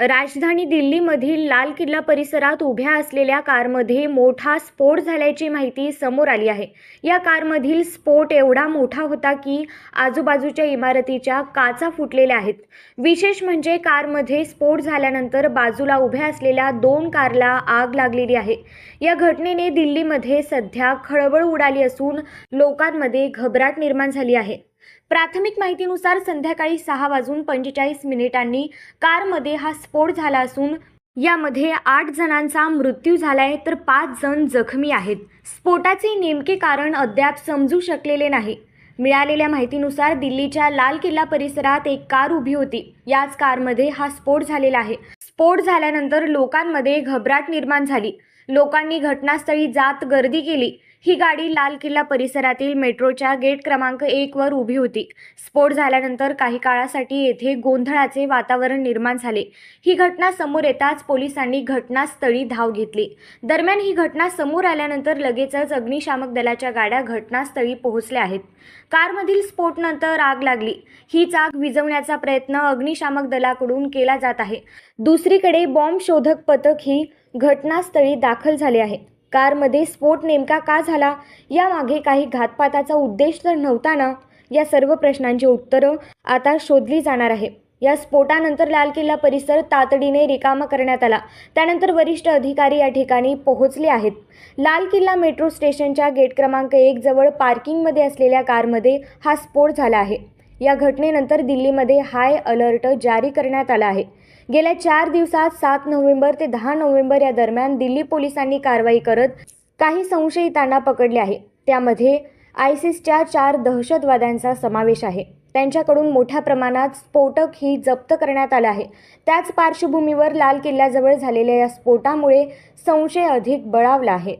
राजधानी दिल्लीमधील लाल किल्ला परिसरात उभ्या असलेल्या कारमध्ये मोठा स्फोट झाल्याची माहिती समोर आली आहे. या कारमधील स्फोट एवढा मोठा होता की आजूबाजूच्या इमारतीच्या काचा फुटलेल्या आहेत. विशेष म्हणजे कारमध्ये स्फोट झाल्यानंतर बाजूला उभ्या असलेल्या दोन कारला आग लागलेली आहे. या घटनेने दिल्लीमध्ये सध्या खळबळ उडाली असून लोकांमध्ये घबराट निर्माण झाली आहे. प्राथमिक माहितीनुसार संध्याकाळी सहा वाजून पंचेचाळीस मिनिटांनी कारमध्ये हा स्फोट झाला असून यामध्ये आठ जणांचा मृत्यू झालाय तर पाच जण जखमी आहेत. स्फोटाचे नेमके कारण अद्याप समजू शकलेले नाही. मिळालेल्या माहितीनुसार दिल्लीच्या लाल किल्ला परिसरात एक कार उभी होती. याच कारमध्ये हा स्फोट झालेला आहे. स्फोट झाल्यानंतर लोकांमध्ये घबराट निर्माण झाली. लोकांनी घटनास्थळी जात गर्दी केली. ही गाडी लाल किल्ला परिसरातील मेट्रोच्या गेट क्रमांक एक वर उभी होती. स्फोट झाल्यानंतर काही काळासाठी येथे गोंधळाचे वातावरण निर्माण झाले. ही घटना समोर येताच पोलिसांनी घटनास्थळी धाव घेतली. दरम्यान ही घटना समोर आल्यानंतर लगेचच अग्निशामक दलाच्या गाड्या घटनास्थळी पोहोचल्या आहेत. कारमधील स्फोटनंतर आग लागली. हीच आग विझवण्याचा प्रयत्न अग्निशामक दलाकडून केला जात आहे. दुसरीकडे बॉम्ब शोधक पथक ही घटनास्थळी दाखल झाले आहे कारमध्ये स्फोट नेमका का झाला? यामागे काही घातपाताचा उद्देश तर नव्हता ना या सर्व प्रश्नांची उत्तरं आता शोधली जाणार आहे या स्फोटानंतर लाल किल्ला परिसर तातडीने रिकामा करण्यात आला. त्यानंतर वरिष्ठ अधिकारी या ठिकाणी पोहोचले आहेत. लाल किल्ला मेट्रो स्टेशनच्या गेट क्रमांक एक जवळ पार्किंगमध्ये असलेल्या कारमध्ये हा स्फोट झाला आहे. या घटनेनंतर दिल्लीमध्ये हाय अलर्ट जारी करण्यात आला आहे. गेल्या चार दिवसात सात नोव्हेंबर ते दहा नोव्हेंबर या दरम्यान दिल्ली पोलिसांनी कारवाई करत काही संशयितांना पकडले आहे. त्यामध्ये आयसिसच्या चार दहशतवाद्यांचा समावेश आहे. त्यांच्याकडून मोठ्या प्रमाणात स्फोटक ही जप्त करण्यात आलं आहे. त्याच पार्श्वभूमीवर लाल किल्ल्याजवळ झालेल्या या स्फोटामुळे संशय अधिक बळावला आहे.